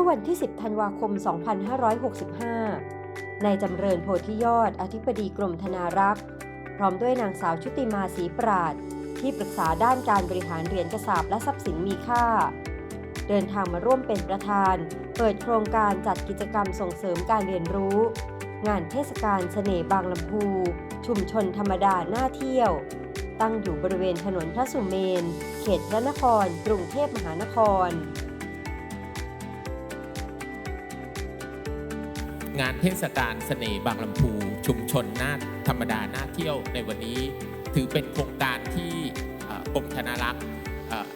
มื่อวันที่ 10 ธันวาคม 2565 นายจำเริญโพธิยอด อธิบดีกรมธนารักษ์ พร้อมด้วยนางสาวชุติมาศรีปราด ที่ปรึกษาด้านการบริหารเหรียญกระสาบและทรัพย์สินมีค่า เดินทางมาร่วมเป็นประธาน เปิดโครงการจัดกิจกรรมส่งเสริมการเรียนรู้ งานเทศกาลเสน่ห์บางลำพู ชุมชนธรรมดาหน้าเที่ยว ตั้งอยู่บริเวณถนนพระสุเมน เขตพระนคร กรุงเทพมหานคร งานเทศกาลเสน่ห์บางลำพูชุมชนน่าธรรมดาน่าเที่ยวในวันนี้ ถือเป็นโครงการที่กรมธนารักษ์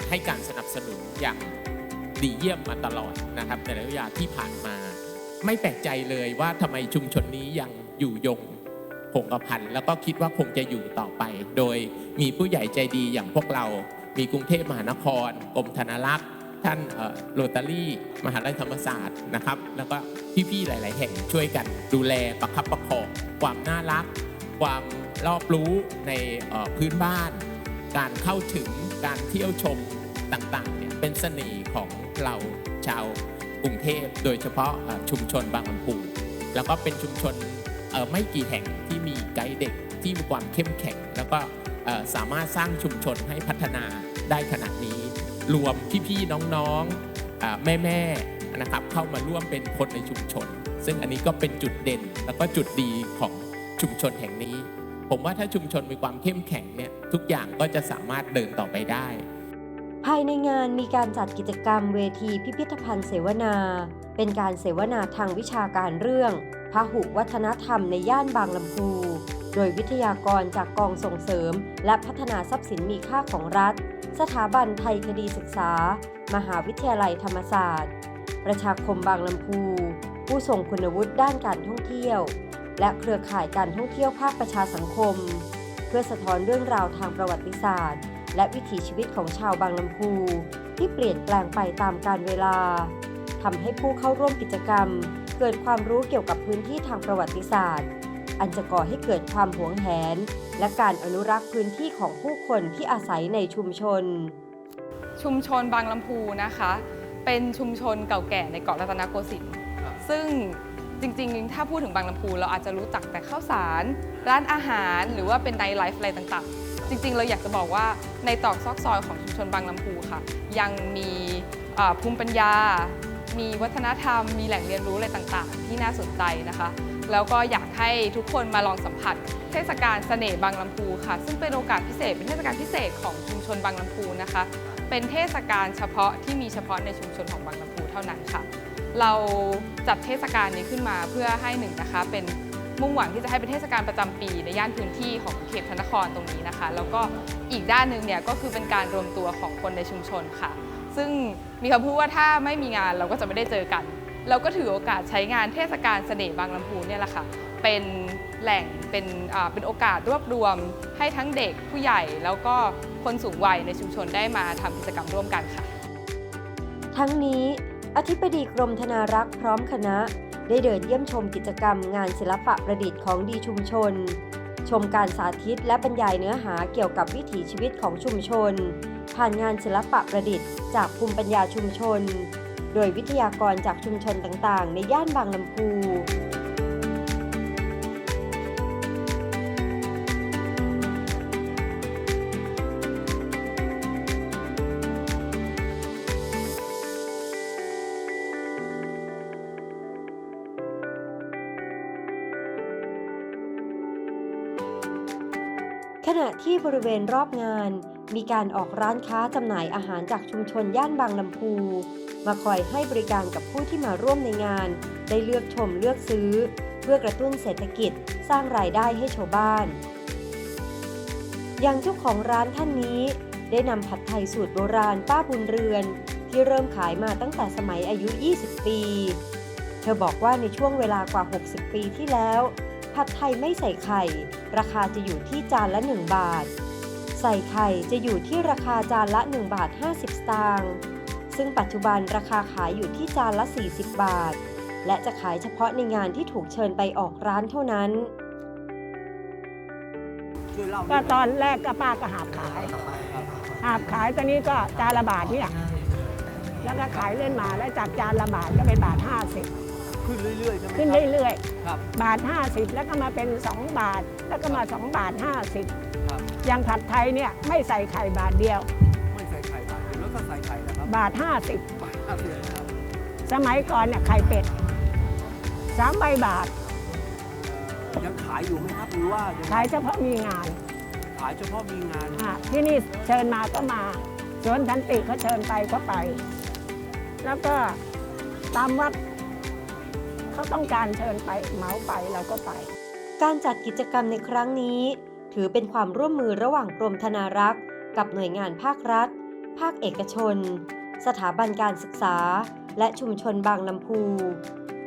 ให้การสนับสนุนอย่างดีเยี่ยมมาตลอดนะครับในระยะเวลาที่ผ่านมา ไม่แปลกใจเลยว่าทำไมชุมชนนี้ยังอยู่ยงคงกระพันแล้วก็คิดว่าคงจะอยู่ต่อไป โดยมีผู้ใหญ่ใจดีอย่างพวกเรา มีกรุงเทพมหานครกรมธนารักษ์ ท่านโรตารี่มหาลัยธรรมศาสตร์นะครับ แล้วก็พี่ๆหลาย ๆ แห่งช่วยกันดูแลประคับประคองความน่ารัก ความรอบรู้ในพื้นบ้าน การเข้าถึงการเที่ยวชมต่างๆเนี่ยเป็นเสน่ห์ของเราชาวกรุงเทพโดยเฉพาะชุมชนบางลำพูแล้วก็เป็นชุมชนไม่กี่แห่งที่มีไกด์เด็กที่มีความเข้มแข็ง แล้วก็สามารถสร้างชุมชนให้พัฒนาได้ขนาดนี้ รวมพี่ๆน้องๆแม่ๆนะครับเข้ามาร่วมเป็นคนในชุมชน ซึ่งอันนี้ก็เป็นจุดเด่น แล้วก็จุดดีของชุมชนแห่งนี้ ผมว่าถ้าชุมชนมีความเข้มแข็งเนี่ยทุกอย่างก็จะสามารถเดินต่อไปได้ ภายในงานมีการจัดกิจกรรมเวทีพิพิธภัณฑ์เสวนา เป็นการเสวนาทางวิชาการเรื่องพหุวัฒนธรรมในย่านบางลำพู โดยวิทยากรจากกองส่งเสริม และพัฒนาทรัพย์สินมีค่าของรัฐ สถาบันไทยคดีศึกษา มหาวิทยาลัยธรรมศาสตร์ ประชาคมบางลำพู ผู้ทรงคุณวุฒิด้านการท่องเที่ยว และเครือข่ายการท่องเที่ยวภาคประชาสังคม เพื่อสะท้อนเรื่องราวทางประวัติศาสตร์ และวิถีชีวิตของชาวบางลำพู ที่เปลี่ยนแปลงไปตามกาลเวลาทำให้ผู้เข้าร่วมกิจกรรม เกิดความรู้เกี่ยวกับพื้นที่ทางประวัติศาสตร์ อันจะก่อให้เกิดความหวงแหน และการอนุรักษ์พื้นที่ของผู้คนที่อาศัยในชุมชน ชุมชนบางลำพูนะคะ เป็นชุมชนเก่าแก่ในเกาะรัตนโกสินทร์ซึ่งจริงๆ ถ้าพูดถึงบางลำพู เราอาจจะรู้จักแต่ข้าวสาร ร้านอาหารหรือว่าเป็นไนท์ไลฟ์อะไรต่างๆ จริงๆ เราอยากจะบอกว่าในตอกซอกซอยของชุมชนบางลำพูค่ะ ยังมีเอ่อภูมิปัญญา มีวัฒนธรรม มีแหล่งเรียนรู้อะไรต่างๆ ที่น่าสนใจนะคะ แล้วก็อยากให้ทุกคนมาลองสัมผัส เทศกาลเสน่ห์บางลำพูค่ะ ซึ่งเป็นโอกาสพิเศษ เป็นเทศกาลพิเศษของชุมชนบางลำพูนะคะ เป็นเทศกาลเฉพาะที่มีเฉพาะในชุมชนของบางลำพูเท่านั้นค่ะ เราจัดเทศกาลนี้ขึ้นมาเพื่อให้หนึ่งนะคะเป็น มุ่งหวังที่จะให้เป็นเทศกาลประจำปี ในย่านพื้นที่ของเขตพระนครตรงนี้นะคะ แล้วก็อีกด้านหนึ่งเนี่ยก็คือเป็นการรวมตัวของคนในชุมชนค่ะ ซึ่งมีคำพูดว่าถ้าไม่มีงานเราก็จะไม่ได้เจอกัน เราก็ถือโอกาสใช้งานเทศกาลเสน่ห์บางลำพูเนี่ยแหละค่ะเป็นแหล่งเป็นเป็นโอกาสรวบรวม ให้ทั้งเด็กผู้ใหญ่แล้วก็คนสูงวัยในชุมชนได้มาทำกิจกรรมร่วมกันค่ะ ทั้งนี้อธิบดีกรมธนารักษ์พร้อมคณะ ได้เดินเยี่ยมชมกิจกรรมงานศิลปะประดิษฐ์ของดีชุมชน ชมการสาธิตและบรรยายเนื้อหาเกี่ยวกับวิถีชีวิตของชุมชน ผ่านงานศิลปะประดิษฐ์จากภูมิปัญญาชุมชน โดยวิทยากรจากชุมชนต่างๆ ในย่านบางลำพู ขณะที่บริเวณรอบงาน มีการออกร้านค้าจำหน่ายอาหารจากชุมชนย่านบางลำพู มาคอยให้บริการกับผู้ที่มาร่วมในงาน ได้เลือกชมเลือกซื้อ เพื่อกระตุ้นเศรษฐกิจสร้างรายได้ให้ชาวบ้าน อย่างเจ้าของร้านท่านนี้ ได้นำผัดไทยสูตรโบราณป้าบุญเรือน ที่เริ่มขายมาตั้งแต่สมัยอายุ 20 ปี เธอบอกว่าในช่วงเวลากว่า 60 ปีที่แล้ว ผัดไทยไม่ใส่ไข่ ราคาจะอยู่ที่จานละ 1 บาท ใส่ไข่จะอยู่ที่ราคาจานละ 1 บาท 50 สตางค์ ซึ่งปัจจุบันราคาขายอยู่ที่จานละ 40 บาท และจะขายเฉพาะในงานที่ถูกเชิญไปออกร้านเท่านั้น ก็ตอนแรกก็ป้าก็หาบขาย หาบขายตอนนี้ก็จานละบาทเนี่ย แล้วก็ขายเลื่อนมาแล้วจากจานละบาทก็เป็นบาท50 ขึ้นเรื่อยๆใช่ไหมขึ้นครับ เรื่อยครับๆ บาท 50 แล้วก็มาเป็น 2 บาท แล้วก็มา 2 บาท50ครับอย่างผัดไทยเนี่ยไม่ใส่ไข่บาทเดียว ไม่ใส่ไข่บาทเดียวแล้วก็ใส่ไข่นะครับบาท บาทห้าสิบครับ50 สมัยก่อนเนี่ยไข่เป็ด3ใบบาทยังขายอยู่ไหมครับหรือว่ายังขายเฉพาะมีงานขายเฉพาะมีงานอะที่นี่เชิญมาก็มา สวนทันติเขาเชิญไปก็ไป แล้วก็ตามวัด เขาต้องการเชิญไปเมาไปเราก็ไป การจัดกิจกรรมในครั้งนี้ ถือเป็นความร่วมมือระหว่างกรมธนารักษ์ กับหน่วยงานภาครัฐ ภาคเอกชน สถาบันการศึกษา และชุมชนบางลำพู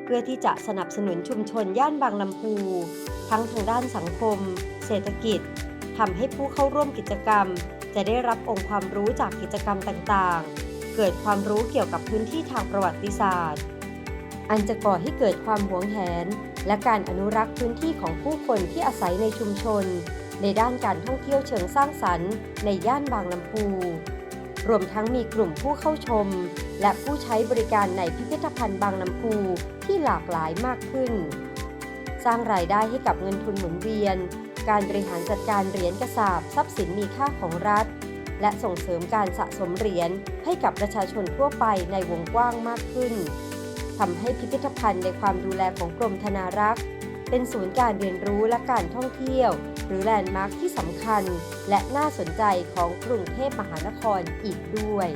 เพื่อที่จะสนับสนุนชุมชนย่านบางลำพู ทั้งทางด้านสังคม เศรษฐกิจทำให้ผู้เข้าร่วมกิจกรรม จะได้รับองค์ความรู้จากกิจกรรมต่างๆ เกิดความรู้เกี่ยวกับพื้นที่ทางประวัติศาสตร์ อันจะก่อให้เกิดความหวงแหน และการอนุรักษ์พื้นที่ของผู้คนที่อาศัยในชุมชน ในด้านการท่องเที่ยวเชิงสร้างสรรค์ ในย่านบางลำพูรวมทั้งมีกลุ่มผู้เข้าชม และผู้ใช้บริการในพิพิธภัณฑ์บางลำพูที่หลากหลายมากขึ้น สร้างรายได้ให้กับเงินทุนหมุนเวียน การบริหารจัดการเหรียญกระสาบทรัพย์สินมีค่าของรัฐ และส่งเสริมการสะสมเหรียญให้กับประชาชนทั่วไปในวงกว้างมากขึ้น ทำให้พิพิธภัณฑ์ในความดูแลของกรมธนารักษ์ เป็นศูนย์การเรียนรู้และการท่องเที่ยว หรือแลนด์มาร์คที่สำคัญ และน่าสนใจของกรุงเทพมหานครอีกด้วย